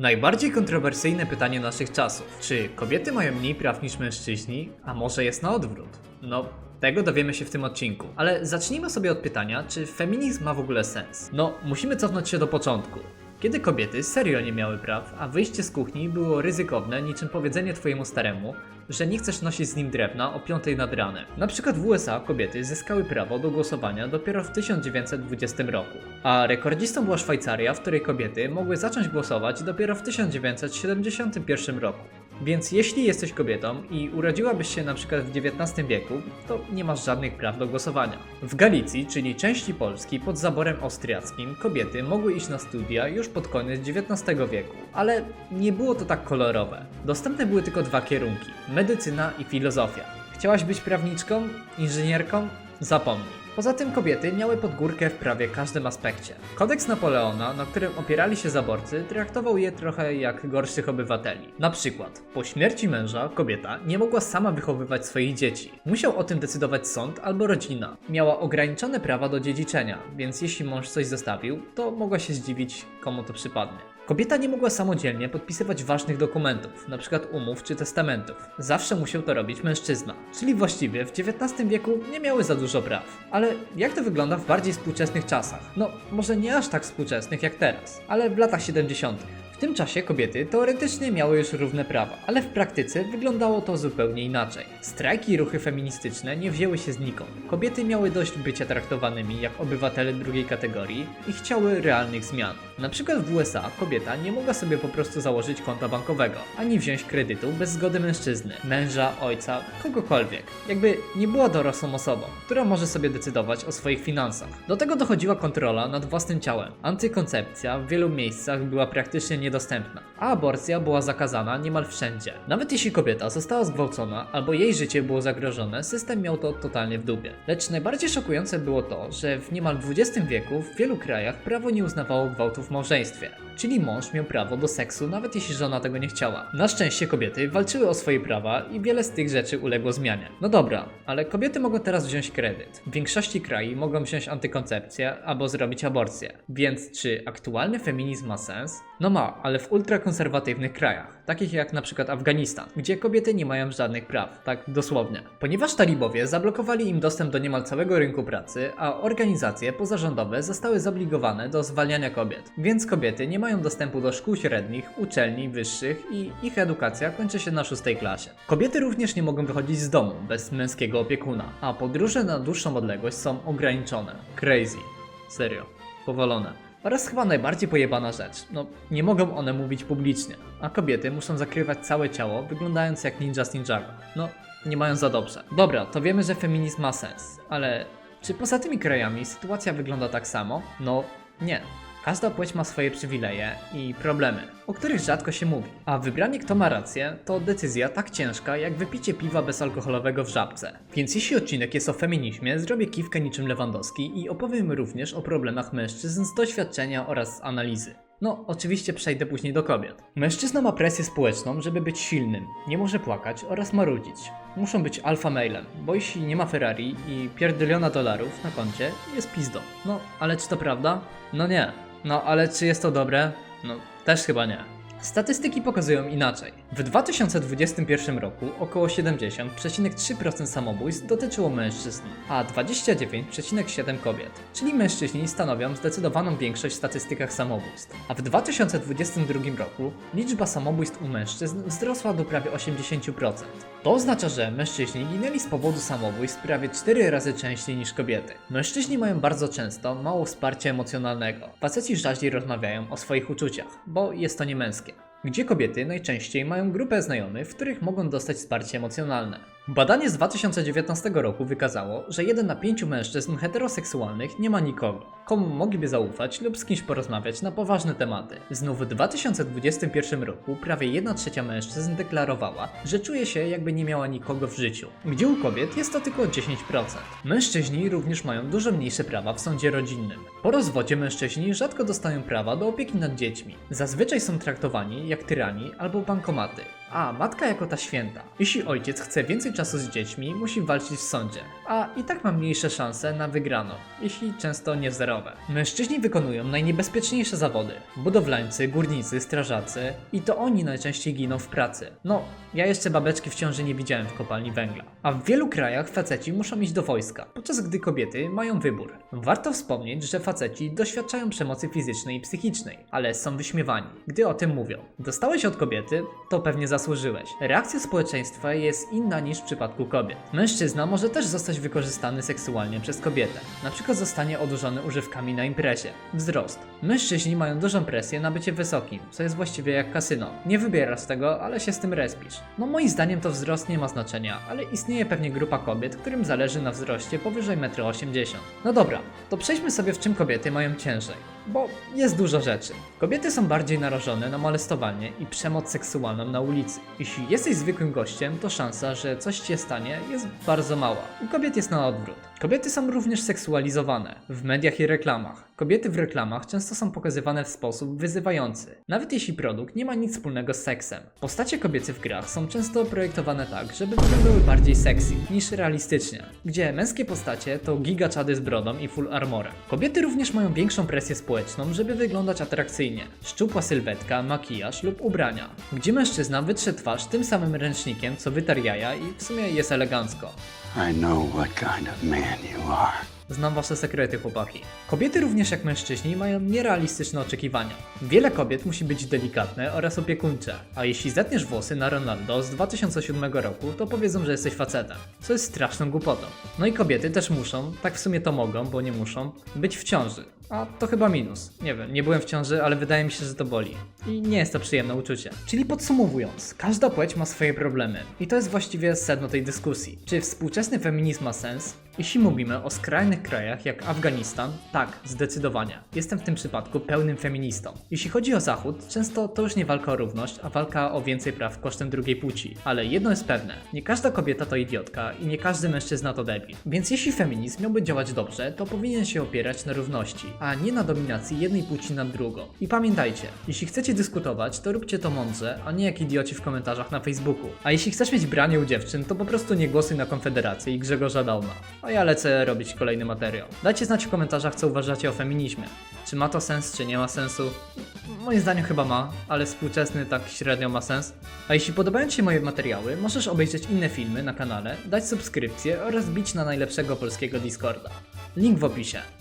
Najbardziej kontrowersyjne pytanie naszych czasów. Czy kobiety mają mniej praw niż mężczyźni, a może jest na odwrót? No, tego dowiemy się w tym odcinku. Ale zacznijmy sobie od pytania, czy feminizm ma w ogóle sens? No, musimy cofnąć się do początku. Kiedy kobiety serio nie miały praw, a wyjście z kuchni było ryzykowne niczym powiedzenie twojemu staremu, że nie chcesz nosić z nim drewna o 5 nad ranem. Na przykład w USA kobiety zyskały prawo do głosowania dopiero w 1920 roku, a rekordzistą była Szwajcaria, w której kobiety mogły zacząć głosować dopiero w 1971 roku. Więc jeśli jesteś kobietą i urodziłabyś się na przykład w XIX wieku, to nie masz żadnych praw do głosowania. W Galicji, czyli części Polski pod zaborem austriackim, kobiety mogły iść na studia już pod koniec XIX wieku, ale nie było to tak kolorowe. Dostępne były tylko dwa kierunki: medycyna i filozofia. Chciałaś być prawniczką, inżynierką? Zapomnij. Poza tym kobiety miały podgórkę w prawie każdym aspekcie. Kodeks Napoleona, na którym opierali się zaborcy, traktował je trochę jak gorszych obywateli. Na przykład, po śmierci męża kobieta nie mogła sama wychowywać swoich dzieci. Musiał o tym decydować sąd albo rodzina. Miała ograniczone prawa do dziedziczenia, więc jeśli mąż coś zostawił, to mogła się zdziwić, komu to przypadnie. Kobieta nie mogła samodzielnie podpisywać ważnych dokumentów, np. umów czy testamentów. Zawsze musiał to robić mężczyzna. Czyli właściwie w XIX wieku nie miały za dużo praw. Ale jak to wygląda w bardziej współczesnych czasach? No, może nie aż tak współczesnych jak teraz, ale w latach 70. W tym czasie kobiety teoretycznie miały już równe prawa, ale w praktyce wyglądało to zupełnie inaczej. Strajki i ruchy feministyczne nie wzięły się znikąd. Kobiety miały dość bycia traktowanymi jak obywatele drugiej kategorii i chciały realnych zmian. Na przykład w USA kobieta nie mogła sobie po prostu założyć konta bankowego, ani wziąć kredytu bez zgody mężczyzny, męża, ojca, kogokolwiek. Jakby nie była dorosłą osobą, która może sobie decydować o swoich finansach. Do tego dochodziła kontrola nad własnym ciałem. Antykoncepcja w wielu miejscach była praktycznie niedostępna, a aborcja była zakazana niemal wszędzie. Nawet jeśli kobieta została zgwałcona albo jej życie było zagrożone, system miał to totalnie w dupie. Lecz najbardziej szokujące było to, że w niemal XX wieku w wielu krajach prawo nie uznawało gwałtów w małżeństwie. Czyli mąż miał prawo do seksu, nawet jeśli żona tego nie chciała. Na szczęście kobiety walczyły o swoje prawa i wiele z tych rzeczy uległo zmianie. No dobra, ale kobiety mogą teraz wziąć kredyt. W większości krajów mogą wziąć antykoncepcję albo zrobić aborcję. Więc czy aktualny feminizm ma sens? No ma, ale w ultrakonserwatywnych krajach, takich jak na przykład Afganistan, gdzie kobiety nie mają żadnych praw, tak dosłownie. Ponieważ talibowie zablokowali im dostęp do niemal całego rynku pracy, a organizacje pozarządowe zostały zobligowane do zwalniania kobiet, więc kobiety nie mają dostępu do szkół średnich, uczelni wyższych i ich edukacja kończy się na szóstej klasie. Kobiety również nie mogą wychodzić z domu bez męskiego opiekuna, a podróże na dłuższą odległość są ograniczone. Crazy. Serio. Powolone. Oraz chyba najbardziej pojebana rzecz. No, nie mogą one mówić publicznie, a kobiety muszą zakrywać całe ciało, wyglądając jak ninja z Ninjago. No, nie mają za dobrze. Dobra, to wiemy, że feminizm ma sens, ale czy poza tymi krajami sytuacja wygląda tak samo? No, nie. Każda płeć ma swoje przywileje i problemy, o których rzadko się mówi. A wybranie kto ma rację to decyzja tak ciężka jak wypicie piwa bezalkoholowego w żabce. Więc jeśli odcinek jest o feminizmie, zrobię kiwkę niczym Lewandowski i opowiem również o problemach mężczyzn z doświadczenia oraz z analizy. No, oczywiście przejdę później do kobiet. Mężczyzna ma presję społeczną, żeby być silnym, nie może płakać oraz marudzić. Muszą być alfa mailem, bo jeśli nie ma Ferrari i pierdyliona dolarów na koncie, jest pizdą. No, ale czy to prawda? No nie. No, ale czy jest to dobre? No, też chyba nie. Statystyki pokazują inaczej. W 2021 roku około 70,3% samobójstw dotyczyło mężczyzn, a 29,7% kobiet. Czyli mężczyźni stanowią zdecydowaną większość w statystykach samobójstw. A w 2022 roku liczba samobójstw u mężczyzn wzrosła do prawie 80%. To oznacza, że mężczyźni ginęli z powodu samobójstw prawie 4 razy częściej niż kobiety. Mężczyźni mają bardzo często mało wsparcia emocjonalnego. Faceci rzadziej rozmawiają o swoich uczuciach, bo jest to niemęskie gdzie kobiety najczęściej mają grupę znajomych, w których mogą dostać wsparcie emocjonalne. Badanie z 2019 roku wykazało, że 1 na 5 mężczyzn heteroseksualnych nie ma nikogo, komu mogliby zaufać lub z kimś porozmawiać na poważne tematy. Znów w 2021 roku prawie 1 trzecia mężczyzn deklarowała, że czuje się jakby nie miała nikogo w życiu, gdzie u kobiet jest to tylko 10%. Mężczyźni również mają dużo mniejsze prawa w sądzie rodzinnym. Po rozwodzie mężczyźni rzadko dostają prawa do opieki nad dziećmi. Zazwyczaj są traktowani jak tyrani albo bankomaty. A matka jako ta święta. Jeśli ojciec chce więcej czasu z dziećmi, musi walczyć w sądzie, a i tak ma mniejsze szanse na wygraną, jeśli często nie zerowe. Mężczyźni wykonują najniebezpieczniejsze zawody: budowlańcy, górnicy, strażacy i to oni najczęściej giną w pracy. No, ja jeszcze babeczki w ciąży nie widziałem w kopalni węgla. A w wielu krajach faceci muszą iść do wojska, podczas gdy kobiety mają wybór. Warto wspomnieć, że faceci doświadczają przemocy fizycznej i psychicznej, ale są wyśmiewani, gdy o tym mówią. Dostałeś od kobiety, to pewnie zasłużyłeś. Reakcja społeczeństwa jest inna niż w przypadku kobiet. Mężczyzna może też zostać wykorzystany seksualnie przez kobietę. Na przykład zostanie odurzony używkami na imprezie. Wzrost. Mężczyźni mają dużą presję na bycie wysokim, co jest właściwie jak kasyno. Nie wybierasz tego, ale się z tym respisz. No moim zdaniem to wzrost nie ma znaczenia, ale istnieje pewnie grupa kobiet, którym zależy na wzroście powyżej 1,80 m. No dobra, to przejdźmy sobie w czym kobiety mają ciężej. Bo jest dużo rzeczy. Kobiety są bardziej narażone na molestowanie i przemoc seksualną na ulicy. Jeśli jesteś zwykłym gościem, to szansa, że coś ci się stanie jest bardzo mała. U kobiet jest na odwrót. Kobiety są również seksualizowane w mediach i reklamach. Kobiety w reklamach często są pokazywane w sposób wyzywający, nawet jeśli produkt nie ma nic wspólnego z seksem. Postacie kobiece w grach są często projektowane tak, żeby wyglądały bardziej sexy niż realistycznie, gdzie męskie postacie to gigaczady z brodą i full armorem. Kobiety również mają większą presję społeczną, żeby wyglądać atrakcyjnie. Szczupła sylwetka, makijaż lub ubrania, gdzie mężczyzna wytrze twarz tym samym ręcznikiem, co wytar jaja i w sumie jest elegancko. I know what kind of man you are. Znam wasze sekrety, chłopaki. Kobiety również jak mężczyźni mają nierealistyczne oczekiwania. Wiele kobiet musi być delikatne oraz opiekuńcze, a jeśli zetniesz włosy na Ronaldo z 2007 roku, to powiedzą, że jesteś facetem, co jest straszną głupotą. No i kobiety też muszą, tak w sumie to mogą, bo nie muszą, być w ciąży. A to chyba minus. Nie wiem, nie byłem w ciąży, ale wydaje mi się, że to boli. I nie jest to przyjemne uczucie. Czyli podsumowując, każda płeć ma swoje problemy. I to jest właściwie sedno tej dyskusji. Czy współczesny feminizm ma sens? Jeśli mówimy o skrajnych krajach jak Afganistan, tak, zdecydowanie. Jestem w tym przypadku pełnym feministą. Jeśli chodzi o Zachód, często to już nie walka o równość, a walka o więcej praw kosztem drugiej płci. Ale jedno jest pewne, nie każda kobieta to idiotka i nie każdy mężczyzna to debil. Więc jeśli feminizm miałby działać dobrze, to powinien się opierać na równości, a nie na dominacji jednej płci nad drugą. I pamiętajcie, jeśli chcecie dyskutować, to róbcie to mądrze, a nie jak idioci w komentarzach na Facebooku. A jeśli chcesz mieć branie u dziewczyn, to po prostu nie głosuj na Konfederację i Grzegorza Dauna. A ja lecę robić kolejny materiał. Dajcie znać w komentarzach, co uważacie o feminizmie. Czy ma to sens, czy nie ma sensu? Moim zdaniem chyba ma, ale współczesny tak średnio ma sens. A jeśli podobają Ci się moje materiały, możesz obejrzeć inne filmy na kanale, dać subskrypcję oraz bić na najlepszego polskiego Discorda. Link w opisie.